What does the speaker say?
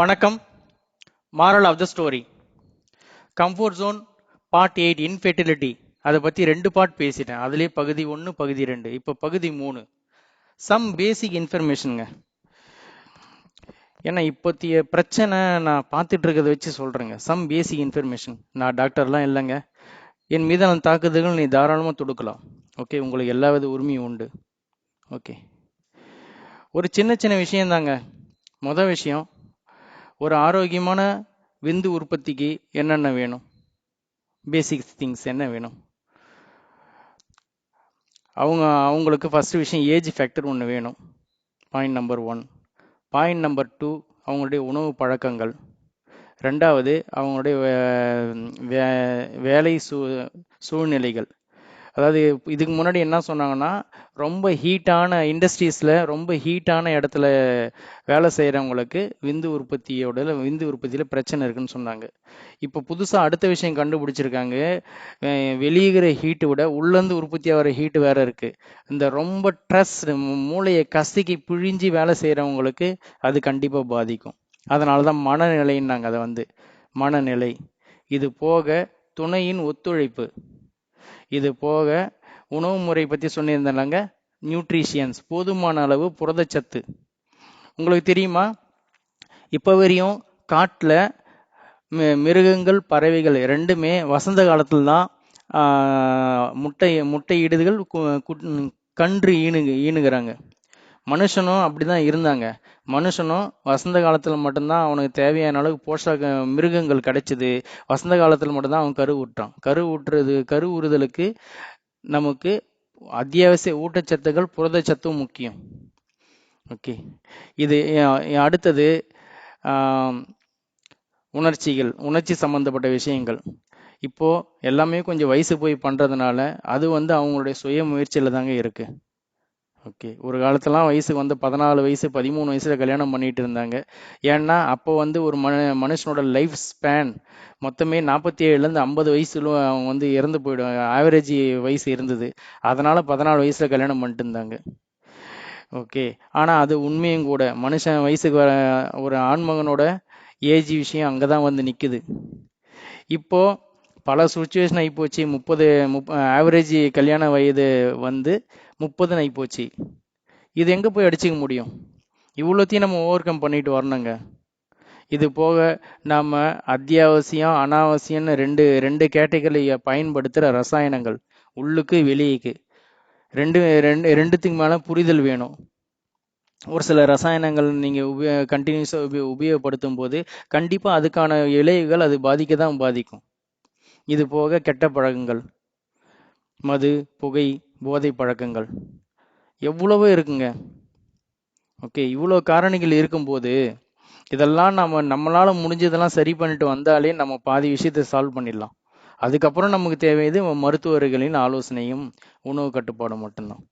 வணக்கம். Moral of the story comfort zone part eight infertility அதை பற்றி ரெண்டு பார்ட் பேசிட்டேன். அதுலேயே பகுதி ஒன்று பகுதி ரெண்டு. இப்போ பகுதி மூணு. சம் பேசிக் இன்ஃபர்மேஷனுங்க ஏன்னா இப்போத்திய பிரச்சனை நான் பார்த்துட்டு இருக்கிறத வச்சு சொல்கிறேங்க சம் பேசிக் இன்ஃபர்மேஷன் நான் டாக்டர்லாம் இல்லைங்க. என் மீதான தாக்குதல்கள் நீ தாராளமாக தொடுக்கலாம். ஓகே உங்களுக்கு எல்லா வித உரிமையும் உண்டு. ஓகே ஒரு சின்ன சின்ன விஷயந்தாங்க மொதல் விஷயம் ஒரு ஆரோக்கியமான விந்து உற்பத்திக்கு என்னென்ன வேணும்? பேசிக் திங்ஸ் என்ன வேணும்? அவங்க அவங்களுக்கு ஃபஸ்ட்டு விஷயம் ஏஜ் ஃபேக்டர் ஒன்று வேணும். Point number one point number two அவங்களுடைய உணவு பழக்கங்கள். ரெண்டாவது அவங்களுடைய வே- வே- வேலை சூ சூழ்நிலைகள். அதாவது இதுக்கு முன்னாடி என்ன சொன்னாங்கன்னா ரொம்ப ஹீட்டான இண்டஸ்ட்ரீஸில் ரொம்ப ஹீட்டான இடத்துல வேலை செய்கிறவங்களுக்கு விந்து உற்பத்தியோட விந்து உற்பத்தியில் பிரச்சனை இருக்குன்னு சொன்னாங்க. இப்போ புதுசாக அடுத்த விஷயம் கண்டுபிடிச்சிருக்காங்க. அஹ் வெளியிகிற ஹீட்டை விட உள்ளேருந்து உற்பத்தி ஆகிற ஹீட்டு வேறு இருக்குது இந்த ரொம்ப ட்ரெஸ் மூளையை கசக்கி பிழிஞ்சு வேலை செய்கிறவங்களுக்கு அது கண்டிப்பாக பாதிக்கும். அதனால தான் மனநிலைன்னாங்க அதை வந்து. மனநிலை. இது போக துணையின் ஒத்துழைப்பு. இது போக உணவு முறை பற்றி சொல்லியிருந்தாங்க நியூட்ரிஷியன்ஸ் போதுமான அளவு புரதச்சத்து. உங்களுக்கு தெரியுமா? இப்போ வரையும் காட்டில் மிருகங்கள் பறவைகள் ரெண்டுமே வசந்த காலத்தில் தான் முட்டை முட்டை இடுதுகள் கு- கன்று ஈனு ஈனுகிறாங்க. மனுஷனும் அப்படிதான் இருந்தாங்க. மனுஷனும் வசந்த காலத்தில் மட்டும்தான் அவனுக்கு தேவையான அளவுக்கு போஷாக மிருகங்கள் கிடைச்சிது. வசந்த காலத்தில் மட்டும்தான் அவன் கரு ஊட்டுறான். கரு ஊட்டுறது கரு ஊறுதலுக்கு நமக்கு அத்தியாவசிய ஊட்டச்சத்துக்கள் புரதச்சத்தும் முக்கியம். ஓகே. இது அடுத்தது உணர்ச்சிகள் உணர்ச்சி சம்பந்தப்பட்ட விஷயங்கள். இப்போ எல்லாமே கொஞ்சம் வயசு போய் பண்றதுனால அது வந்து அவங்களுடைய சுய முயற்சியில தாங்க இருக்கு. ஓகே. ஒரு காலத்துலாம் வயசுக்கு வந்து பதினாலு வயசு பதிமூணு வயசில் கல்யாணம் பண்ணிட்டு இருந்தாங்க. ஏன்னா அப்போ வந்து ஒரு மனு மனுஷனோட லைஃப் ஸ்பேன் மொத்தமே நாற்பத்தி ஏழுலேருந்து ஐம்பது வயசுல அவங்க வந்து இறந்து போயிடுவாங்க. ஆவரேஜ் வயசு இருந்தது. அதனால் பதினாலு வயசில் கல்யாணம் பண்ணிட்டு இருந்தாங்க. ஓகே. ஆனால் அது உண்மையும் கூட மனுஷன் வயசுக்கு வர ஒரு ஆண்மகனோட ஏஜ் விஷயம் அங்கே தான் வந்து நிற்குது இப்போ பல சுச்சுவேஷன் ஆகிப்போச்சு முப்பது முப் ஆவரேஜ் கல்யாண வயது வந்து முப்பதுன்னு ஆகிப்போச்சு இது எங்கே போய் அடிச்சுக்க முடியும்? இவ்வளோத்தையும் நம்ம ஓவர் கம் பண்ணிட்டு வரணுங்க. இது போக நாம் அத்தியாவசியம் அனாவசியம்னு ரெண்டு ரெண்டு கேட்டகரியை பயன்படுத்துகிற ரசாயனங்கள் உள்ளுக்கு வெளியேக்கு. ரெண்டு ரெண்டு ரெண்டுத்துக்கு மேலே புரிதல் வேணும். ஒரு சில ரசாயனங்கள் நீங்கள் உபயோ கண்டினியூஸாக உபயோ உபயோகப்படுத்தும் போது கண்டிப்பாக அதுக்கான இலைகள் அது பாதிக்க தான் பாதிக்கும். இது போக கெட்ட பழக்கங்கள். மது புகை போதை பழக்கங்கள் எவ்வளவோ இருக்குங்க. ஓகே இவ்வளோ காரணிகள் இருக்கும்போது இதெல்லாம் நம்ம நம்மளால முடிஞ்சதெல்லாம் சரி பண்ணிட்டு வந்தாலே நம்ம பாதி விஷயத்தை சால்வ் பண்ணிடலாம். அதுக்கப்புறம் நமக்கு தேவையது மருத்துவர்களின் ஆலோசனையும் உணவு கட்டுப்பாடும் மட்டும்தான்.